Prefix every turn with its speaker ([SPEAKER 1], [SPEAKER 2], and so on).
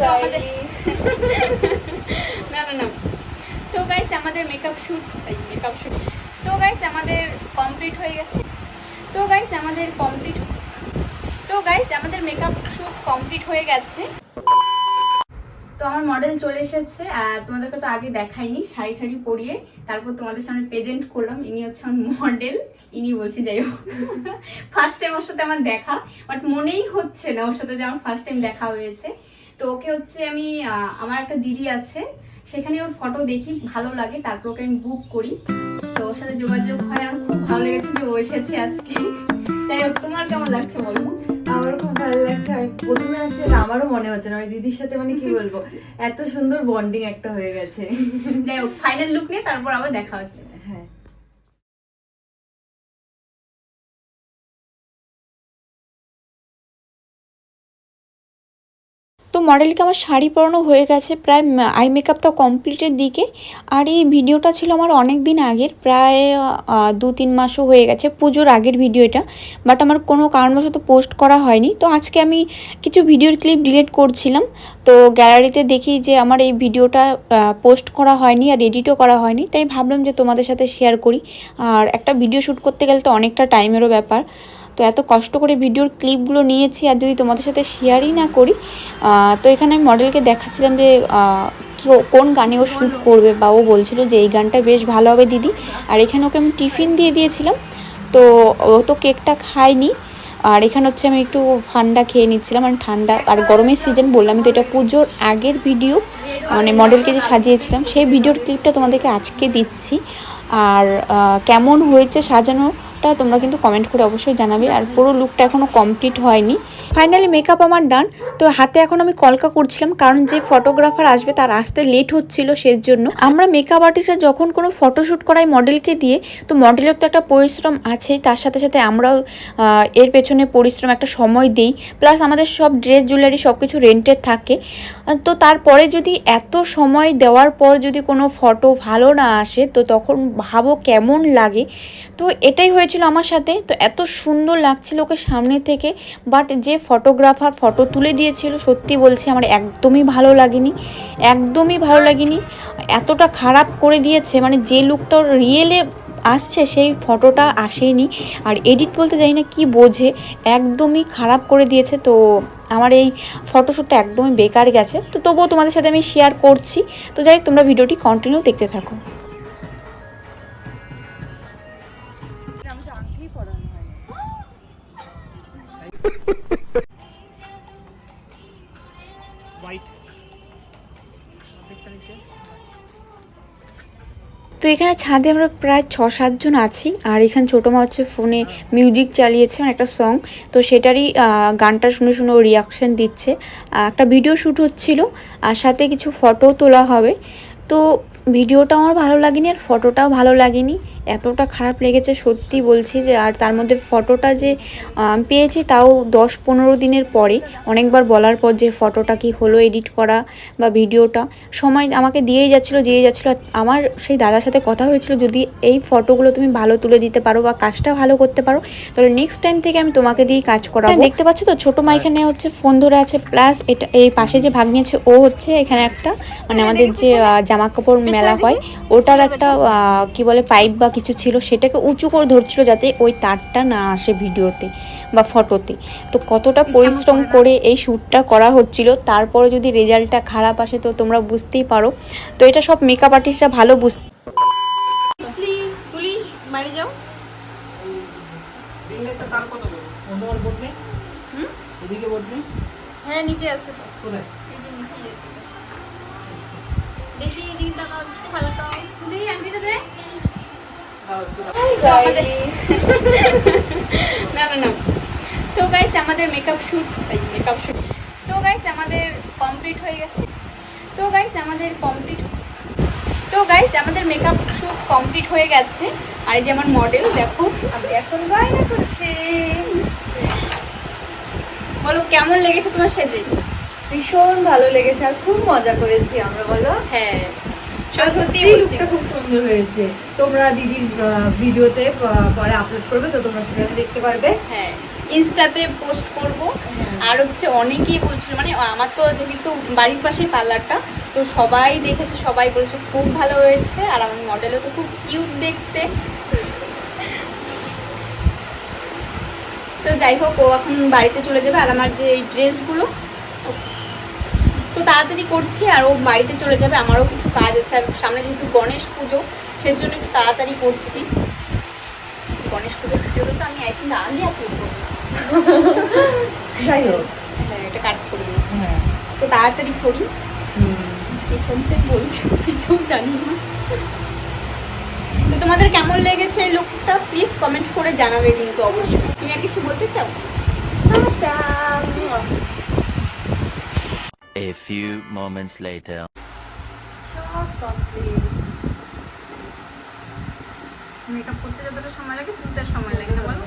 [SPEAKER 1] তো আমাদের গাইস আমাদের মেকআপ শুট মেকআপ শুট তো গাইস আমাদের কমপ্লিট হয়ে গেছে। তো গাইস আমাদের কমপ্লিট তো গাইস আমাদের মেকআপ শুট কমপ্লিট হয়ে গেছে। তো আমার মডেল চলে এসেছে, আর তোমাদেরকে তো আগে দেখাইনি, শাড়ি ঠাড়ি পরিয়ে তারপর তোমাদের সামনে প্রেজেন্ট করলাম। ইনি হচ্ছে আমার মডেল ইনি বলছি, যাই হোক। ফার্স্ট টাইম ওর সাথে আমার দেখা বাট মনেই হচ্ছে না ওর সাথে যে আমার ফার্স্ট টাইম দেখা হয়েছে। তো ওকে হচ্ছে আমি আমার একটা দিদি আছে সেখানে ওর ফটো দেখি ভালো লাগে তারপর ওকে আমি বুক করি। তো ওর সাথে যোগাযোগ হয় আমার খুব ভালো লেগেছে যে ও এসেছে আজকে। তাই তোমার কেমন লাগছে বলো?
[SPEAKER 2] আমার খুব ভালো লাগছে আমি প্রথমে আসছে আমারও মনে হচ্ছে না ওই দিদির সাথে মানে কি বলব এত সুন্দর বন্ডিং একটা হয়ে গেছে।
[SPEAKER 1] যাই হোক ফাইনাল লুক নিয়ে তারপর আবার দেখা হচ্ছে।
[SPEAKER 2] হ্যাঁ।
[SPEAKER 3] মডেলকে আমার শাড়ি পরানো হয়ে গেছে প্রায় আই মেকআপটা কমপ্লিটের দিকে। আর এই ভিডিওটা ছিল আমার অনেক দিন আগের, প্রায় দু তিন মাসও হয়ে গেছে পুজোর আগের ভিডিও এটা। বাট আমার কোনো কারণবশত পোস্ট করা হয়নি। তো আজকে আমি কিছু ভিডিওর ক্লিপ ডিলিট করছিলাম। তো গ্যালারিতে দেখি যে আমার এই ভিডিওটা পোস্ট করা হয়নি আর এডিটও করা হয়নি। তাই ভাবলাম যে তোমাদের সাথে শেয়ার করি। আর একটা ভিডিও শ্যুট করতে গেলে তো অনেকটা টাইমেরও ব্যাপার। তো এত কষ্ট করে ভিডিওর ক্লিপগুলো নিয়েছি আর যদি তোমাদের সাথে শেয়ারই না করি তো এখানে আমি মডেলকে দেখাচ্ছিলাম যে কোন গানে ও শ্যুট করবে বা ও বলছিল যে এই গানটা বেশ ভালো হবে দিদি। আর এখানে ওকে আমি টিফিন দিয়ে দিয়েছিলাম, তো ও তো কেকটা খায়নি। আর এখানে হচ্ছে আমি একটু ঠান্ডা খেয়ে নিচ্ছিলাম মানে ঠান্ডা আর গরমের সিজন বললাম তো এটা পুজোর আগের ভিডিও মানে মডেলকে যে সাজিয়েছিলাম, সেই ভিডিওর ক্লিপটা তোমাদেরকে আজকে দিচ্ছি। আর কেমন হয়েছে সাজানোটা তোমরা কিন্তু কমেন্ট করে অবশ্যই জানাবে। আর পুরো লুকটা এখনও কমপ্লিট হয়নি। ফাইনালি মেকআপ আমার ডান তো হাতে এখন আমি কলকা করছিলাম, কারণ যে ফটোগ্রাফার আসবে তার আসতে লেট হচ্ছিল সেই জন্য আমরা মেকআপ আর্টিস্টরা যখন কোনো ফটোশ্যুট করাই মডেলকে দিয়ে, তো মডেলের তো একটা পরিশ্রম আছেই, তার সাথে সাথে আমরাও এর পেছনে পরিশ্রম একটা সময় দিই। প্লাস আমাদের সব ড্রেস জুয়েলারি সব কিছু রেন্টের থাকে তো তারপরে যদি এত সময় দেওয়ার পর যদি কোনো ফটো ভালো না আসে, তো তখন ভাবো কেমন লাগে। তো এটাই হয়েছিল আমার সাথে। তো এত সুন্দর লাগছিল ওকে সামনে থেকে। বাট যে ফটোগ্রাফার ফটো তুলে দিয়েছিল। সত্যি বলছি, আমার একদমই ভালো লাগেনি, একদমই ভালো লাগেনি। এতটা খারাপ করে দিয়েছে মানে যে লুকটা রিয়েলে আসছে, সেই ফটোটা আসেনি। আর এডিট বলতে জানি না কি বোঝে, একদমই খারাপ করে দিয়েছে। তো আমার এই ফটোশ্যুটটা একদমই বেকার গেছে। তো তবুও তোমাদের সাথে আমি শেয়ার করছি। তো যাই তোমরা ভিডিওটি কন্টিনিউ দেখতে থাকো। তো এখানে ছাদে আমরা প্রায় ছ সাতজন আছি, আর এখানে ছোটো মা হচ্ছে ফোনে মিউজিক চালিয়েছে মানে একটা সং তো সেটারই গানটা শুনে শুনে ও রিয়াকশান দিচ্ছে। একটা ভিডিও শ্যুট হচ্ছিল, আর সাথে কিছু ফটো তোলা হবে। তো ভিডিওটা আমার ভালো লাগেনি আর ফটোটাও ভালো লাগেনি। এতটা খারাপ লেগেছে সত্যি বলছি যে আর তার মধ্যে ফটোটা যে পেয়েছি তাও দশ পনেরো দিনের পরে। অনেকবার বলার পর যে ফটোটা কি হলো এডিট করা বা ভিডিওটা সময় আমাকে দিয়েই যাচ্ছিল দিয়েই যাচ্ছিল। আর আমার সেই দাদার সাথে কথা হয়েছিল যদি এই ফটোগুলো তুমি ভালো তুলে দিতে পারো বা কাজটা ভালো করতে পারো তাহলে নেক্সট টাইম থেকে আমি তোমাকে দিয়েই কাজ করাবো। দেখতে পাচ্ছ তো ছোটো মাইখানে হচ্ছে ফোন ধরে আছে প্লাস এটা এই পাশে যে ভাগ নিয়েছে ও হচ্ছে এখানে একটা মানে আমাদের যে জামা কাপড় মেলা হয় ওটার একটা কি বলে পাইপ বা কিছু ছিল সেটাকে উঁচু করে ধরছিল যাতে ওই তারটা না আসে ভিডিওতে বা ফটোতে তো কতটা পরিশ্রম করে এই শ্যুটটা করা হচ্ছিল তারপরে যদি রেজাল্টটা খারাপ আসে তো তোমরা বুঝতেই পারো। তো এটা সব মেকআপ আর্টিস্টরা ভালো বুঝ
[SPEAKER 1] বাড়ি যাও।
[SPEAKER 4] কত বড় অন্য আর বোর্ড নেই
[SPEAKER 1] হুম?
[SPEAKER 4] এদিকে
[SPEAKER 1] হ্যাঁ নিচে আছে। তো
[SPEAKER 4] কোথায়
[SPEAKER 1] এই যে নিচেই আছে দেখি এদিকে তাকাও একটু ভালো তাও দেখি আন্টিটা দে
[SPEAKER 4] দাও, একটু দাও।
[SPEAKER 1] তো আমাদের না না না তো গাইস আমাদের মেকআপ শুট মেকআপ শুট তো গাইস আমাদের কমপ্লিট হয়ে গেছে। তো গাইস আমাদের কমপ্লিট তো গাইস আমাদের মেকআপ শুট কমপ্লিট হয়ে গেছে। আর এই যে আমার মডেল দেখো
[SPEAKER 2] আমি এখন বায়না করছে
[SPEAKER 1] বলো কেমন লেগেছে তোমার সেজে?
[SPEAKER 2] ভীষণ ভালো লেগেছে আর খুব মজা করেছি আমরা বলো?
[SPEAKER 1] হ্যাঁ। সত্যি
[SPEAKER 2] সত্যি লুকটা খুব সুন্দর হয়েছে। তোমরা দিদির ভিডিওতে পরে আপলোড করবে তো তোমরা সেখানে দেখতে পারবে।
[SPEAKER 1] হ্যাঁ ইনস্টাতে পোস্ট করব। আর হচ্ছে অনেকেই বলছিল মানে আমার তো যেহেতু বাড়ির পাশেই পার্লারটা তো সবাই দেখেছে সবাই বলছে খুব ভালো হয়েছে। আর আমার মডেলও তো খুব কিউট দেখতে। তো যাই হোক ও এখন বাড়িতে চলে যাবে। আর আমার যে এই ড্রেসগুলো তো তাড়াতাড়ি করছি আর ও বাড়িতে চলে যাবে আমারও কিছু কাজ আছে। আর সামনে যেহেতু গণেশ পুজো সেজন্য একটু তাড়াতাড়ি করছি। গণেশ পুজোর ভিডিওটা তো আমি একদিন আগে আপলোড করব
[SPEAKER 2] যাই হোক।
[SPEAKER 1] হ্যাঁ এটা কাট করে দিই
[SPEAKER 2] হ্যাঁ।
[SPEAKER 1] তো তাড়াতাড়ি করি।
[SPEAKER 2] হুম।
[SPEAKER 1] কি শুনছে? বলছি কিছু জানি না। তো তোমাদের কেমন লেগেছে এই লুকটা প্লিজ কমেন্ট করে জানাবে কিন্তু অবশ্যই। তুমি আর কিছু বলতে চাও?
[SPEAKER 5] A few moments later.
[SPEAKER 1] যতটা সময় লাগে তিনটার সময় লাগে না বলো